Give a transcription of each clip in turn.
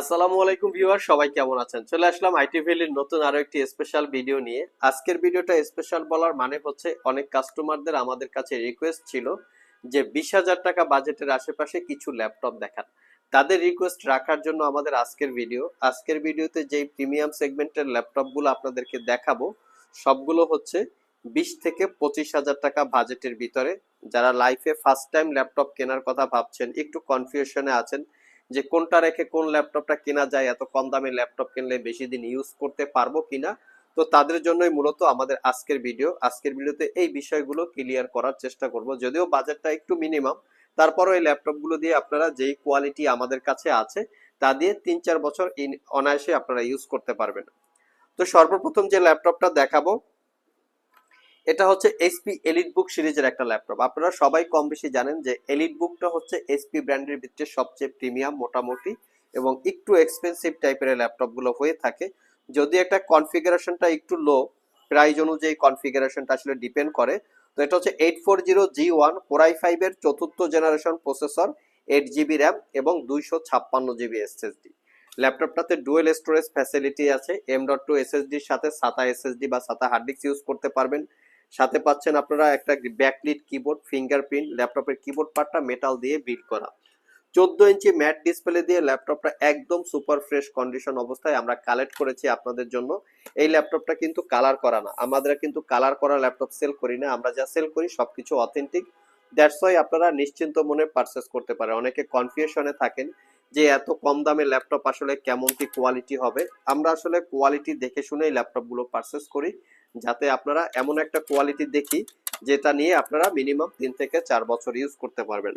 আসসালামু আলাইকুম ভিউয়ার, সবাই কেমন আছেন? চলে আসলাম আইটি ভ্যালির নতুন আরও একটি স্পেশাল ভিডিও নিয়ে। আজকের ভিডিওটা স্পেশাল বলার মানে হচ্ছে অনেক কাস্টমারদের আমাদের কাছে রিকোয়েস্ট ছিল যে বিশ হাজার টাকা বাজেটের আশেপাশে কিছু ল্যাপটপ দেখান। তাদের রিকোয়েস্ট রাখার জন্য আমাদের আজকের ভিডিও আজকের ভিডিওতে যে প্রিমিয়াম সেগমেন্টের ল্যাপটপগুলো আপনাদেরকে দেখাবো, সবগুলো হচ্ছে বিশ থেকে পঁচিশ হাজার টাকা বাজেটের ভিতরে। যারা লাইফে ফার্স্ট টাইম ল্যাপটপ কেনার কথা ভাবছেন, একটু কনফিউশনে আছেন যে কোনটা রেখে কোন ল্যাপটপটা কেনা যায়, এত কম দামে ল্যাপটপ কিনলে বেশি দিন ইউজ করতে পারব কিনা, তো তাদের জন্যই মূলত আমাদের আজকের ভিডিও আজকের ভিডিওতে এই বিষয়গুলো ক্লিয়ার করার চেষ্টা করব, যদিও বাজেটটা একটু মিনিমাম তারপরও এই ল্যাপটপগুলো দিয়ে আপনারা যেই কোয়ালিটি আমাদের কাছে আছে, তা দিয়ে তিন চার বছর অনায়াসে আপনারা ইউজ করতে পারবেন। তো সর্বপ্রথম যে ল্যাপটপটা দেখাবো এটা হচ্ছে এসপি এলিট বুক সিরিজের একটা ল্যাপটপ। আপনারা সবাই কম বেশি জানেন যে এলিট বুকটা হচ্ছে এসপি ব্র্যান্ডের ভিতরে সবচেয়ে প্রিমিয়াম, মোটামুটি এবং একটু এক্সপেন্সিভ টাইপের ল্যাপটপগুলো হয়ে থাকে। যদি একটা কনফিগারেশনটা একটু লো প্রাইজ অনুযায়ী কনফিগারেশনটা আসলে ডিপেন্ড করে। তো এটা হচ্ছে eight four zero G one core i ফাইভের চতুর্থ generation processor eight GB RAM এবং দুইশো ছাপ্পান্ন জিবি এসএসডি ল্যাপটপটাতে ডুয়েল স্টোরেজ ফ্যাসিলিটি আছে এম ডট টু এসএসডির সাথে, সাতা এসএসডি বা সাতা হার্ড ডিস্ক ইউজ করতে পারবেন। সাথে পাচ্ছেন আপনারা একটা ব্যাকলিট কিবোর্ড, ফিঙ্গারপ্রিন্ট, ল্যাপটপের কিবোর্ড পার্টটা মেটাল দিয়ে বিল্ড করা। চোদ্দ ইঞ্চি ম্যাট ডিসপ্লে দিয়ে ল্যাপটপটা একদম সুপার ফ্রেশ কন্ডিশন অবস্থায় আমরা কালেক্ট করেছি আপনাদের জন্য। এই ল্যাপটপটা কিন্তু কালার করা না। আমাদের কিন্তু কালার করা ল্যাপটপ সেল করি না। আমরা যা সেল করি সবকিছু অথেন্টিক দ্যাটস ওয়াই আপনারা নিশ্চিন্ত মনে পারচেস করতে পারেন। অনেকে কনফিউশনে থাকেন যে এত কম দামে ল্যাপটপ আসলে কেমন কি কোয়ালিটি হবে। আমরা আসলে কোয়ালিটি দেখে শুনেই ল্যাপটপগুলো পারচেস করি। যাতে আপনারা এমন একটা কোয়ালিটি দেখি যেটা নিয়ে আপনারা মিনিমাম তিন থেকে চার বছর ইউজ করতে পারবেন।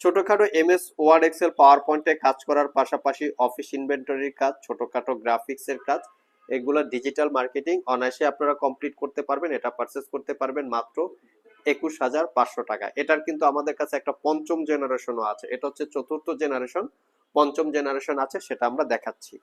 ছোটখাটো এমএস ওয়ার্ড এক্সেল পাওয়ার পয়েন্টে কাজ করার পাশাপাশি অফিস ইনভেন্টরির কাজ, ছোটখাটো গ্রাফিক্সের কাজ, এগুলো ডিজিটাল মার্কেটিং অনায়াসে আপনারা কমপ্লিট করতে পারবেন, এটা পারচেস করতে পারবেন মাত্র একুশ হাজার পাঁচশো টাকা। এটার কিন্তু আমাদের কাছে একটা পঞ্চম জেনারেশনও আছে, এটা হচ্ছে চতুর্থ জেনারেশন পঞ্চম জেনারেশন আছে, সেটা আমরা দেখাচ্ছি।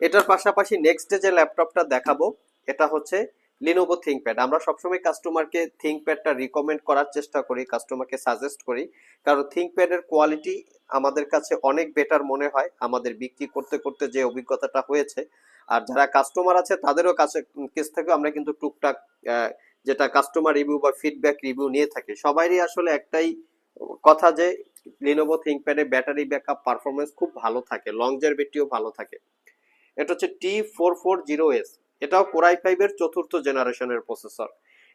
এটার পাশাপাশি নেক্সট ডে যে ল্যাপটপটা দেখাবো এটা হচ্ছে লিনোভো থিঙ্কপ্যাড আমরা সবসময় কাস্টমারকে থিঙ্কপ্যাডটা রিকমেন্ড করার চেষ্টা করি কাস্টমারকে সাজেস্ট করি। কারণ থিঙ্কপ্যাডের কোয়ালিটি আমাদের কাছে অনেক বেটার মনে হয়, আমাদের বিক্রি করতে করতে যে অভিজ্ঞতাটা হয়েছে। আর যারা কাস্টমার আছে, তাদেরও কাছে, কেস থেকে আমরা কিন্তু টুকটাক যেটা কাস্টমার রিভিউ বা ফিডব্যাক রিভিউ নিয়ে থাকি। সবারই আসলে একটাই কথা যে লিনোভো থিঙ্কপ্যাডে ব্যাটারি ব্যাকআপ পারফরমেন্স খুব ভালো থাকে লংজারভিটিও ভালো থাকে। এটা হচ্ছে T four four zero S এটাও কোরাই ফাইভের চতুর্থ জেনারেশনের প্রসেসর।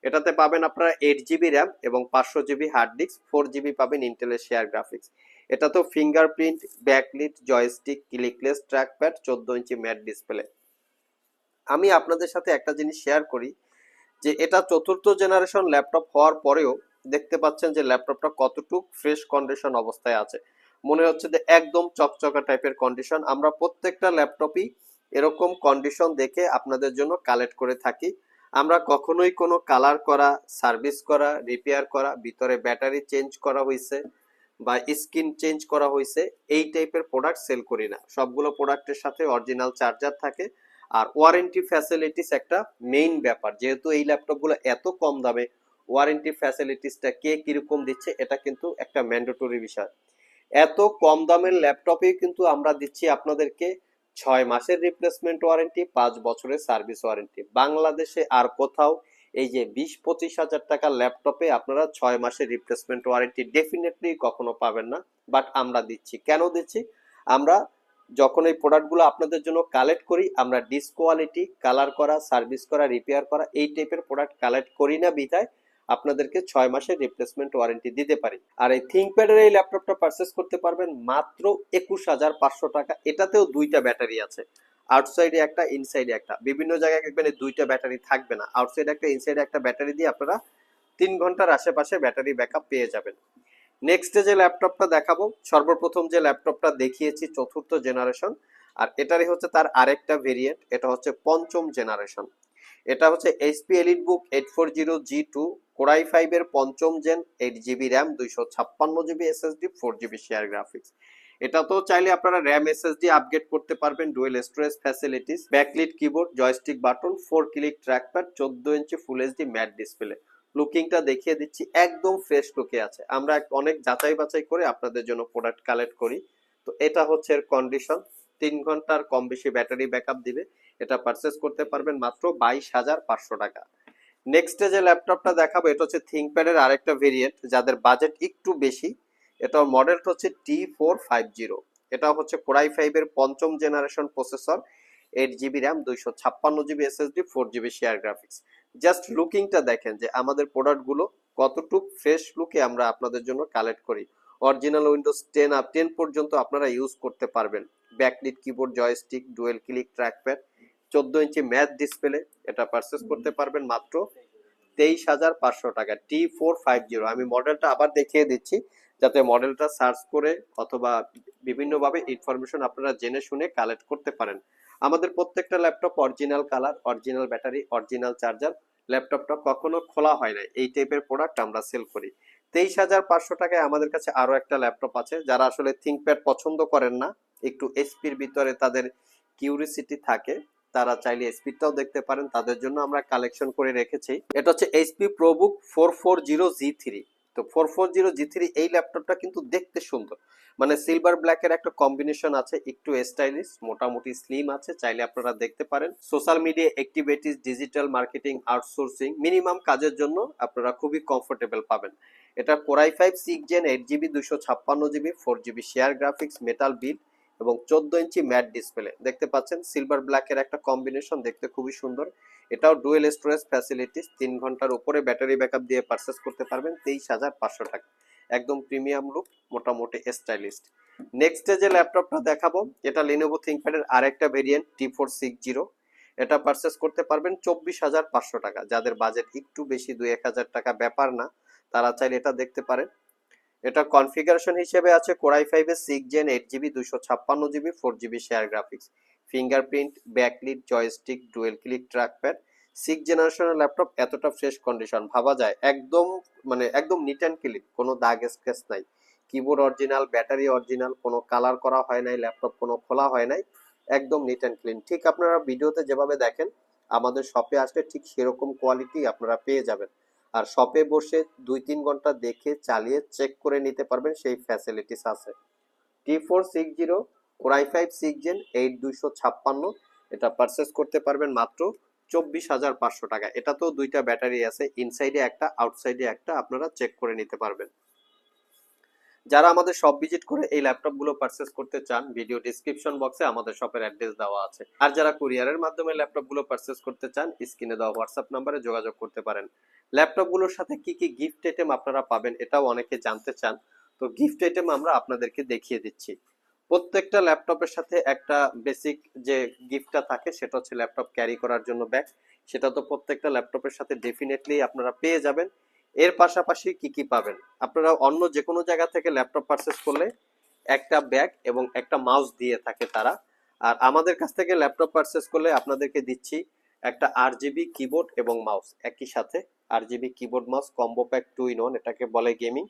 এটাতে পাবেন আপনারা এইট জিবি র্যাম এবং পাঁচশো GB hard disk four GB পাবেন ইন্টেলের শেয়ার গ্রাফিক্স এটা তো fingerprint backlit joystick clickless trackpad চোদ্দ ইঞ্চি ম্যাট ডিসপ্লে আমি আপনাদের সাথে একটা জিনিস শেয়ার করি, যে এটা চতুর্থ জেনারেশন ল্যাপটপ হওয়ার পরেও দেখতে পাচ্ছেন যে ল্যাপটপটা কতটুক ফ্রেশ কন্ডিশন অবস্থায় আছে। মনে হচ্ছে যে একদম চকচকা টাইপের কন্ডিশন আমরা প্রত্যেকটা ল্যাপটপই এরকম কন্ডিশন দেখে আপনাদের জন্য কালেক্ট করে থাকি। আমরা কখনোই কোনো কালার করা সার্ভিস করা রিপেয়ার করা, ভিতরে ব্যাটারি চেঞ্জ করা হয়েছে বা স্ক্রিন চেঞ্জ করা হয়েছে এই টাইপের প্রোডাক্ট সেল করি না। সবগুলো প্রোডাক্টের সাথে অরিজিনাল চার্জার থাকে আর ওয়ারেন্টি ফ্যাসিলিটিস একটা মেইন ব্যাপার। যেহেতু এই ল্যাপটপগুলো এত কম দামে ওয়ারেন্টি ফ্যাসিলিটিসটা কে কীরকম দিচ্ছে, এটা কিন্তু একটা ম্যান্ডেটরি বিষয়। এত কম দামের ল্যাপটপে কিন্তু আমরা দিচ্ছি আপনাদেরকে ছয় মাসের রিপ্লেসমেন্ট ওয়ারেন্টি পাঁচ বছরের সার্ভিস ওয়ারেন্টি বাংলাদেশে আর কোথাও এই যে বিশ পঁচিশ হাজার টাকা ল্যাপটপে আপনারা ছয় মাসের রিপ্লেসমেন্ট ওয়ারেন্টি ডেফিনেটলি কখনো পাবেন না। বাট আমরা দিচ্ছি। কেন দিচ্ছি? আমরা যখন এই প্রোডাক্টগুলো আপনাদের জন্য কালেক্ট করি, আমরা ডিসকোয়ালিটি কালার করা সার্ভিস করা রিপেয়ার করা, এই টাইপের প্রোডাক্ট কালেক্ট করি না বিধায় আপনাদেরকে ছয় মাসের রিপ্লেসমেন্ট ওয়ারেন্টি দিতে পারি। আর এই থিঙ্কপ্যাডের এই ল্যাপটপটা পারচেস করতে পারবেন মাত্র একুশ হাজার পাঁচশো টাকা। এটাতেও দুইটা ব্যাটারি আছে। আউটসাইডে একটা ইনসাইডে একটা। বিভিন্ন জায়গায় দেখবেন দুইটা ব্যাটারি থাকবে না। আউটসাইডে একটা ইনসাইডে একটা ব্যাটারি দিয়ে আপনারা তিন ঘণ্টার আশেপাশে ব্যাটারি ব্যাকআপ পেয়ে যাবেন। নেক্সট যে ল্যাপটপটা দেখাবো, সর্বপ্রথম যে ল্যাপটপটা দেখিয়েছি, চতুর্থ জেনারেশন আর এটারই হচ্ছে তার আরেকটা ভেরিয়েন্ট এটা হচ্ছে পঞ্চম জেনারেশন এটা হচ্ছে HP Elite Book eight four zero G two core i ফাইভের পঞ্চম জেন এইট জিবি র্যাম দুইশো ছাপ্পান্ন GB SSD four GB share graphics এটা তো চাইলে আপনারা র্যাম এসএসডি আপগ্রেড করতে পারবেন dual storage facilities backlit keyboard joystick button four click trackpad চোদ্দ inch full HD matte display লুকিংটা দেখিয়ে দিচ্ছি, একদম ফ্রেশ লুকে আছে। আমরা অনেক যাচাই বাছাই করে আপনাদের জন্য প্রোডাক্ট কালেক্ট করি। তো এটা হচ্ছে এর কন্ডিশন তিন ঘণ্টার কম বেশি ব্যাটারি ব্যাকআপ দিবে। এটা পারচেস করতে পারবেন মাত্র বাইশ হাজার পাঁচশো টাকা। নেক্সটে যে ল্যাপটপটা দেখাবো, এটা হচ্ছে থিঙ্কপ্যাডের আরেকটা ভেরিয়েন্ট যাদের বাজেট একটু বেশি। এটা মডেলটা হচ্ছে টি ফোর ফাইভ জিরো এটা হচ্ছে কোরাই ফাইভ এর পঞ্চম generation processor eight GB RAM দুইশো ছাপ্পান্ন GB SSD four GB share graphics just লুকিংটা দেখেন যে আমাদের প্রোডাক্টগুলো কতটুক ফ্রেশ লুকে আমরা আপনাদের জন্য কালেক্ট করি। Original Windows ten up ten পর্যন্ত আপনারা ইউজ করতে পারবেন। Backlit keyboard joystick dual click trackpad চোদ্দ ইঞ্চি ম্যাথ ডিসপ্লে এটা পারচেস করতে পারবেন মাত্র তেইশ হাজার পাঁচশো টাকা। টি ফোর ফাইভ জিরো আমি মডেলটা আবার দেখিয়ে দিচ্ছি যাতে মডেলটা সার্চ করে অথবা বিভিন্নভাবে ইনফরমেশন আপনারা জেনে শুনে কালেক্ট করতে পারেন। আমাদের প্রত্যেকটা laptop original colour original battery original charger ল্যাপটপটা কখনো খোলা হয় না এই টাইপের প্রোডাক্ট আমরা সেল করি। তেইশ হাজার পাঁচশো টাকায় আমাদের কাছে আরও একটা ল্যাপটপ আছে, যারা আসলে থিঙ্কপ্যাড পছন্দ করেন না। একটু এসপির ভিতরে তাদের কিউরিসিটি থাকে, তারা চাইলে স্পিডটাও দেখতে পারেন, তাদের জন্য আমরা কালেকশন করে রেখেছি। এটা হচ্ছে HP ProBook four four zero G three তো four four zero G three এই ল্যাপটপটা কিন্তু দেখতে সুন্দর। মানে সিলভার ব্ল্যাকের একটা কম্বিনেশন আছে, একটু স্টাইলিশ মোটামুটি স্লিম আছে, চাইলে আপনারা দেখতে পারেন। Social media activities digital marketing outsourcing minimum কাজের জন্য আপনারা খুবই কমফোর্টেবল পাবেন। এটা core i five six gen eight GB দুশো ছাপ্পান্ন GB four GB share graphics metal build এবং চোদ্দ ইঞ্চি ম্যাট ডিসপ্লে দেখতে পাচ্ছেন সিলভার ব্ল্যাকের একটা কম্বিনেশন দেখতে খুবই সুন্দর। এটাও ডুয়েল স্টোরেজ ফ্যাসিলিটিস তিন ঘণ্টার উপরে ব্যাটারি ব্যাকআপ দিয়ে পারচেস করতে পারবেন, তেইশ হাজার পাঁচশো টাকা। একদম প্রিমিয়াম লুক মোটামুটি স্টাইলিস্ট নেক্সট যে ল্যাপটপটা দেখাবো, এটা লিনোভো থিঙ্কপ্যাডের আরেকটা variant T four six zero এটা পারচেস করতে পারবেন চব্বিশ হাজার পাঁচশো টাকা। যাদের বাজেট একটু বেশি, দুই এক হাজার টাকা ব্যাপার না, তারা চাইলে এটা দেখতে পারেন। এটা কনফিগারেশন হিসেবে আছে কোরাই ফাইভের সিক্স জেন এইট জিবি দুশো ছাপ্পান্ন GB four GB share graphics fingerprint backlit joystick, dual click, trackpad, six জেনারেশনের ল্যাপটপ এতটা ফ্রেশ কন্ডিশন, ভাবা যায়, একদম মানে একদম নিট অ্যান্ড ক্লিন, কোনো দাগ স্কেচ নাই। কিবোর্ড অরিজিনাল, ব্যাটারি অরিজিনাল, কোনো কালার করা হয় নাই, ল্যাপটপ কোনো খোলা হয় নাই, একদম নিট অ্যান্ড ক্লিন। ঠিক আপনারা ভিডিওতে যেভাবে দেখেন, আমাদের শপে আসলে ঠিক সেরকম কোয়ালিটি আপনারা পেয়ে যাবেন। আর শপে বসে দুই তিন ঘণ্টা দেখে, চালিয়ে, চেক করে নিতে পারবেন, সেই ফ্যাসিলিটিস আছে। T four six zero core i five six gen eight দুইশো ছাপ্পান্ন এটা পারচেস করতে পারবেন মাত্র চব্বিশ হাজার পাঁচশো টাকা। এটা তো দুইটা ব্যাটারি আছে ইনসাইডে একটা আউটসাইডে একটা, আপনারা চেক করে নিতে পারবেন। যারা আমাদের শপ ভিজিট করে এই ল্যাপটপগুলো পারচেস করতে চান ভিডিও ডিসক্রিপশন বক্সে আমাদের শপের অ্যাড্রেস দেওয়া আছে। আর যারা কুরিয়ারের মাধ্যমে ল্যাপটপগুলো পারচেস করতে চান স্ক্রিনে দেওয়া হোয়াটসঅ্যাপ নাম্বারে যোগাযোগ করতে পারেন। ল্যাপটপগুলোর সাথে কি কি গিফট আইটেম আপনারা পাবেন, এটাও অনেকে জানতে চান। তো গিফট আইটেম আমরা আপনাদেরকে দেখিয়ে দিচ্ছি। প্রত্যেকটা ল্যাপটপের সাথে একটা বেসিক যে গিফটটা থাকে, সেটা হচ্ছে ল্যাপটপ ক্যারি করার জন্য ব্যাগ সেটা তো প্রত্যেকটা ল্যাপটপের সাথে ডেফিনেটলি আপনারা পেয়ে যাবেন। এর পাশাপাশি কি কি পাবেন? আপনারা অন্য যে কোনো জায়গা থেকে ল্যাপটপ পারচেস করলে একটা ব্যাগ এবং একটা মাউস দিয়ে থাকে তারা। আর আমাদের কাছ থেকে ল্যাপটপ পারচেস করলে আপনাদেরকে দিচ্ছি একটা আর জিবি কিবোর্ড এবং মাউস একই সাথে RGB keyboard mouse combo pack two in one এটাকে বলে গেমিং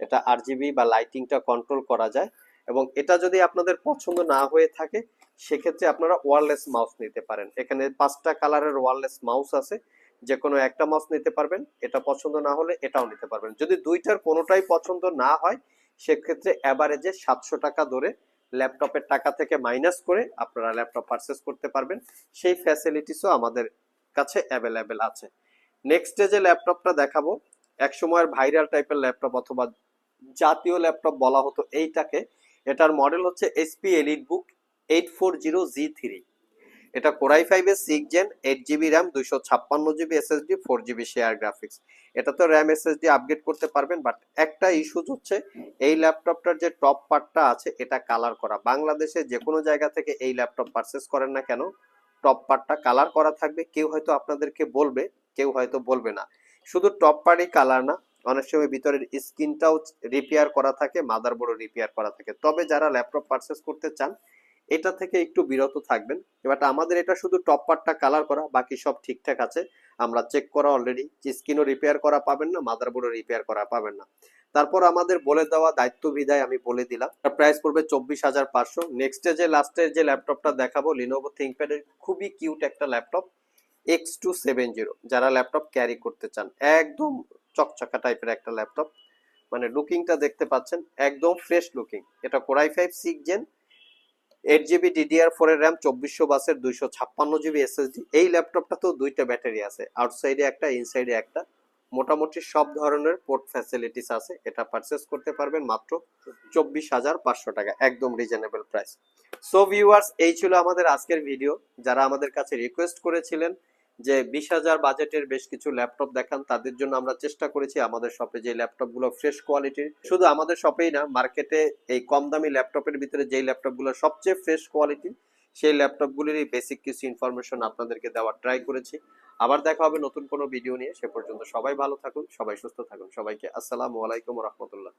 এটা আর জিবি বা লাইটিংটা কন্ট্রোল করা যায়। এবং এটা যদি আপনাদের পছন্দ না হয়ে থাকে, সেক্ষেত্রে আপনারা ওয়ারলেস মাউস নিতে পারেন। এখানে পাঁচটা কালারের ওয়ারলেস মাউস আছে। যে কোনো একটা মাউস নিতে পারবেন, এটা পছন্দ না হলে এটাও নিতে পারবেন। যদি দুইটার কোনোটাই পছন্দ না হয়, সেক্ষেত্রে অ্যাভারেজে সাতশো টাকা ধরে ল্যাপটপের টাকা থেকে মাইনাস করে আপনারা ল্যাপটপ পারচেস করতে পারবেন। সেই ফ্যাসিলিটিসও আমাদের কাছে অ্যাভেলেবেল আছে। নেক্সটে যে ল্যাপটপটা দেখাবো এক সময়ের ভাইরাল টাইপের ল্যাপটপ অথবা জাতীয় ল্যাপটপ বলা হতো এইটাকে এটার মডেল হচ্ছে SP Elite Book eight four zero G three এটা কোরাই ফাইভের six gen eight GB RAM দুইশো ছাপ্পান্ন GB SSD four GB share graphics এটা তো র্যাম এসএসডি আপগ্রেড করতে পারবেন বাট একটা ইস্যুজ হচ্ছে এই ল্যাপটপটার যে টপ পার্টটা আছে, এটা কালার করা। বাংলাদেশে যে কোনো জায়গা থেকে এই ল্যাপটপ পারচেস করেন না কেন টপ পার্টটা কালার করা থাকবে। কেউ হয়তো আপনাদেরকে বলবে, কেউ হয়তো বলবে না। শুধু টপ পার্টই কালার না অনেক সময় ভিতরের স্ক্রিনটাও রিপেয়ার করা থাকে মাদারবোর্ডও রিপেয়ার করা থাকে। তবে যারা ল্যাপটপ পারচেস করতে চান, এটা থেকে একটু বিরত থাকবেন। এবার আমাদের এটা শুধু টপ পার্টটা কালার করা, বাকি সব ঠিকঠাক আছে। আমরা চেক করা অলরেডি স্ক্রিনও রিপেয়ার করা পাবেন না মাদারবোর্ডও রিপেয়ার করা পাবেন না। তারপর আমাদের বলে দেওয়া দায়িত্ব বিদায় আমি বলে দিলাম প্রাইস পড়বে চব্বিশ হাজার পাঁচশো। নেক্সটে যে লাস্টের যে ল্যাপটপটা দেখাবো লিনোভো থিঙ্কপ্যাডের খুবই কিউট একটা laptop X two seven zero যারা ল্যাপটপ ক্যারি করতে চান, একদম চকচকা টাইপের একটা ল্যাপটপ। মানে লুকিংটা দেখতে পাচ্ছেন, একদম ফ্রেশ লুকিং এটা core i five six gen eight GB DDR four এর র্যাম চব্বিশশো বাসের দুইশো ছাপ্পান্ন জিবি এসএসডি এই ল্যাপটপটা তো দুইটা ব্যাটারি আছে আউটসাইডে একটা ইনসাইডে একটা। মোটামুটি সব ধরনের পোর্ট ফ্যাসিলিটিস আছে, এটা পারচেস করতে পারবেন মাত্র চব্বিশ হাজার পাঁচশো টাকা, একদম রিজনেবল প্রাইস সো ভিউয়ার্স এই ছিল আমাদের আজকের ভিডিও যারা আমাদের কাছে রিকোয়েস্ট করেছিলেন যে বিশ হাজার বাজেটের বেশ কিছু ল্যাপটপ দেখান, তাদের জন্য আমরা চেষ্টা করেছি আমাদের শপে যে ল্যাপটপগুলো ফ্রেশ কোয়ালিটির। শুধু আমাদের শপেই না, মার্কেটে এই কম দামি ল্যাপটপের ভিতরে যেই ল্যাপটপগুলো সবচেয়ে ফ্রেশ কোয়ালিটির সেই ল্যাপটপ গুলিরই বেসিক কিছু ইনফরমেশন আপনাদেরকে দেওয়ার ট্রাই করেছি। আবার দেখা হবে নতুন কোনো ভিডিও নিয়ে, সে পর্যন্ত সবাই ভালো থাকুন, সবাই সুস্থ থাকুন, সবাইকে আসসালামু আলাইকুম রহমতুল্লাহ।